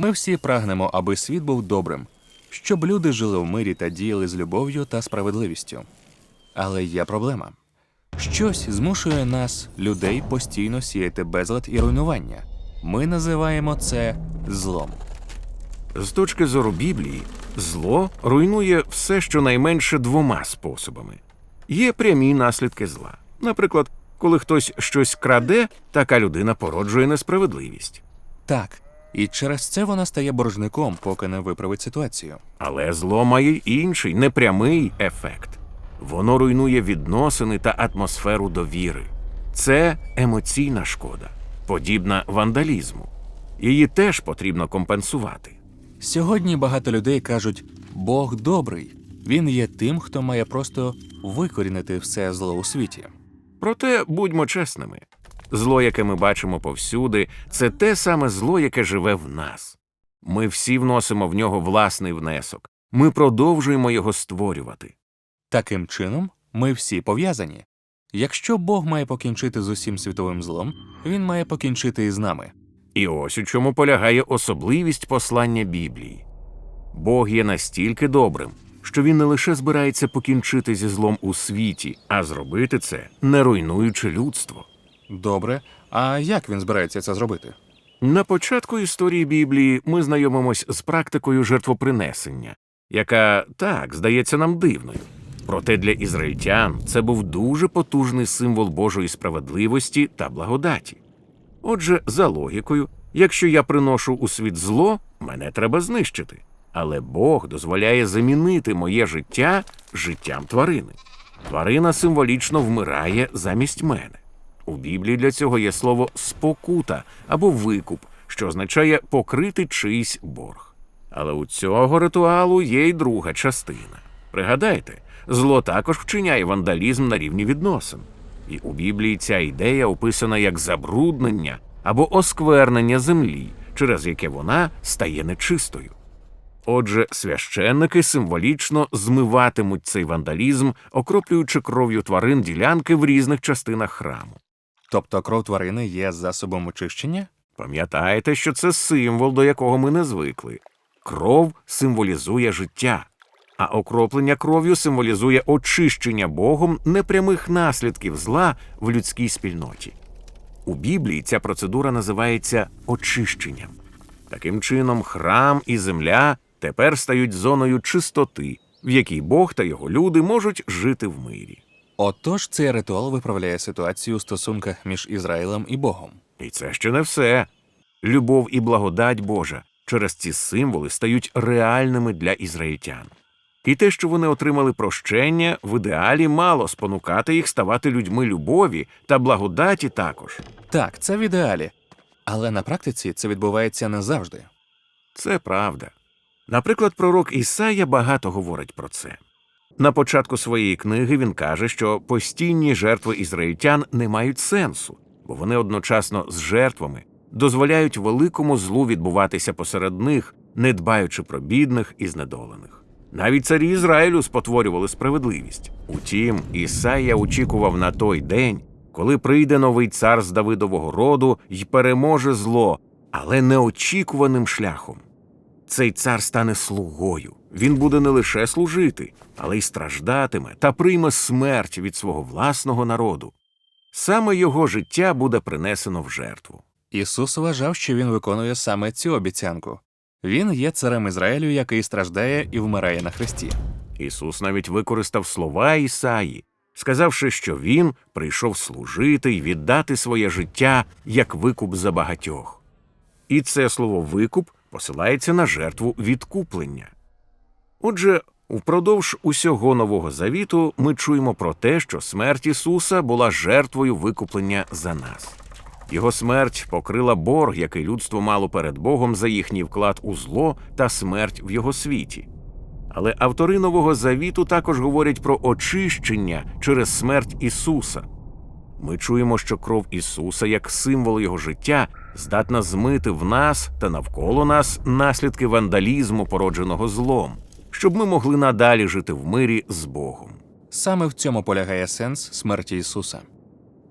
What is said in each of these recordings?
Ми всі прагнемо, аби світ був добрим, щоб люди жили в мирі та діяли з любов'ю та справедливістю. Але є проблема. Щось змушує нас, людей, постійно сіяти безлад і руйнування. Ми називаємо це злом. З точки зору Біблії, зло руйнує все щонайменше двома способами. Є прямі наслідки зла. Наприклад, коли хтось щось краде, така людина породжує несправедливість. Так, і через це вона стає боржником, поки не виправить ситуацію. Але зло має й інший непрямий ефект. Воно руйнує відносини та атмосферу довіри. Це емоційна шкода, подібна вандалізму. Її теж потрібно компенсувати. Сьогодні багато людей кажуть: Бог добрий. Він є тим, хто має просто викорінити все зло у світі. Проте будьмо чесними: зло, яке ми бачимо повсюди, це те саме зло, яке живе в нас. Ми всі вносимо в нього власний внесок. Ми продовжуємо його створювати. Таким чином, ми всі пов'язані. Якщо Бог має покінчити з усім світовим злом, він має покінчити і з нами. І ось у чому полягає особливість послання Біблії. Бог є настільки добрим, що він не лише збирається покінчити зі злом у світі, а зробити це, не руйнуючи людство. Добре, а як він збирається це зробити? На початку історії Біблії ми знайомимось з практикою жертвопринесення, яка так здається нам дивною. Проте для ізраїльтян це був дуже потужний символ Божої справедливості та благодаті. Отже, за логікою, якщо я приношу у світ зло, мене треба знищити. Але Бог дозволяє замінити моє життя життям тварини. Тварина символічно вмирає замість мене. У Біблії для цього є слово спокута або викуп, що означає покрити чийсь борг. Але у цього ритуалу є й друга частина. Пригадайте, зло також вчиняє вандалізм на рівні відносин. І у Біблії ця ідея описана як забруднення або осквернення землі, через яке вона стає нечистою. Отже, священники символічно змиватимуть цей вандалізм, окроплюючи кров'ю тварин ділянки в різних частинах храму. Тобто кров тварини є засобом очищення? Пам'ятайте, що це символ, до якого ми не звикли. Кров символізує життя, а окроплення кров'ю символізує очищення Богом непрямих наслідків зла в людській спільноті. У Біблії ця процедура називається очищенням. Таким чином, храм і земля тепер стають зоною чистоти, в якій Бог та його люди можуть жити в мирі. Отож, цей ритуал виправляє ситуацію у стосунках між Ізраїлем і Богом. І це ще не все. Любов і благодать Божа через ці символи стають реальними для ізраїльтян. І те, що вони отримали прощення, в ідеалі мало спонукати їх ставати людьми любові та благодаті також. Так, це в ідеалі. Але на практиці це відбувається не завжди. Це правда. Наприклад, пророк Ісая багато говорить про це. На початку своєї книги він каже, що постійні жертви ізраїльтян не мають сенсу, бо вони одночасно з жертвами дозволяють великому злу відбуватися посеред них, не дбаючи про бідних і знедолених. Навіть царі Ізраїлю спотворювали справедливість. Утім, Ісая очікував на той день, коли прийде новий цар з Давидового роду й переможе зло, але неочікуваним шляхом. Цей цар стане слугою. Він буде не лише служити, але й страждатиме та прийме смерть від свого власного народу. Саме його життя буде принесено в жертву. Ісус вважав, що він виконує саме цю обіцянку. Він є царем Ізраїлю, який страждає і вмирає на хресті. Ісус навіть використав слова Ісаї, сказавши, що він прийшов служити й віддати своє життя як викуп за багатьох. І це слово викуп посилається на жертву відкуплення. Отже, впродовж усього Нового Завіту ми чуємо про те, що смерть Ісуса була жертвою викуплення за нас. Його смерть покрила борг, який людство мало перед Богом за їхній вклад у зло та смерть в його світі. Але автори Нового Завіту також говорять про очищення через смерть Ісуса. Ми чуємо, що кров Ісуса, як символ Його життя, здатна змити в нас та навколо нас наслідки вандалізму, породженого злом, щоб ми могли надалі жити в мирі з Богом. Саме в цьому полягає сенс смерті Ісуса.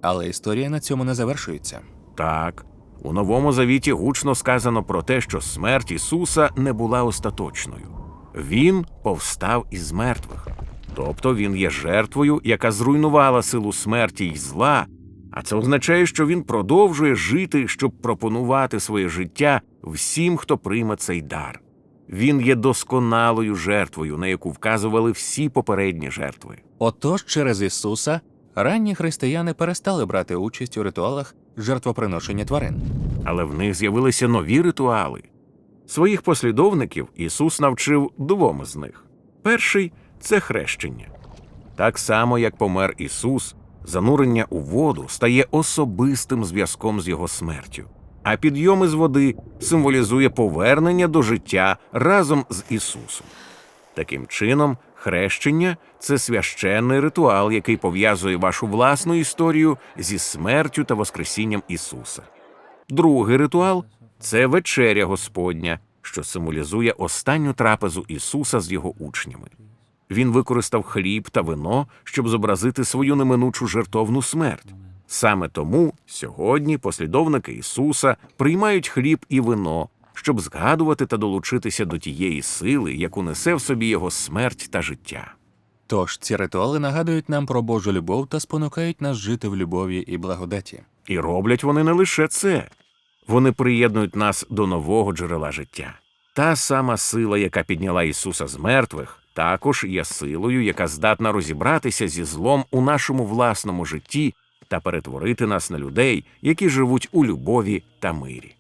Але історія на цьому не завершується. Так, У Новому Завіті гучно сказано про те, що смерть Ісуса не була остаточною. Він повстав із мертвих. Тобто він є жертвою, яка зруйнувала силу смерті й зла, а це означає, що він продовжує жити, щоб пропонувати своє життя всім, хто прийме цей дар. Він є досконалою жертвою, на яку вказували всі попередні жертви. Отож, через Ісуса ранні християни перестали брати участь у ритуалах жертвоприношення тварин. Але в них з'явилися нові ритуали. Своїх послідовників Ісус навчив двом з них. Перший це хрещення. Так само, як помер Ісус, занурення у воду стає особистим зв'язком з Його смертю, а підйом із води символізує повернення до життя разом з Ісусом. Таким чином, хрещення це священний ритуал, який пов'язує вашу власну історію зі смертю та Воскресінням Ісуса. Другий ритуал це вечеря Господня, що символізує останню трапезу Ісуса з його учнями. Він використав хліб та вино, щоб зобразити свою неминучу жертовну смерть. Саме тому сьогодні послідовники Ісуса приймають хліб і вино, щоб згадувати та долучитися до тієї сили, яку несе в собі його смерть та життя. Тож ці ритуали нагадують нам про Божу любов та спонукають нас жити в любові і благодаті. І роблять вони не лише це. Вони приєднують нас до нового джерела життя. Та сама сила, яка підняла Ісуса з мертвих, також є силою, яка здатна розібратися зі злом у нашому власному житті та перетворити нас на людей, які живуть у любові та мирі.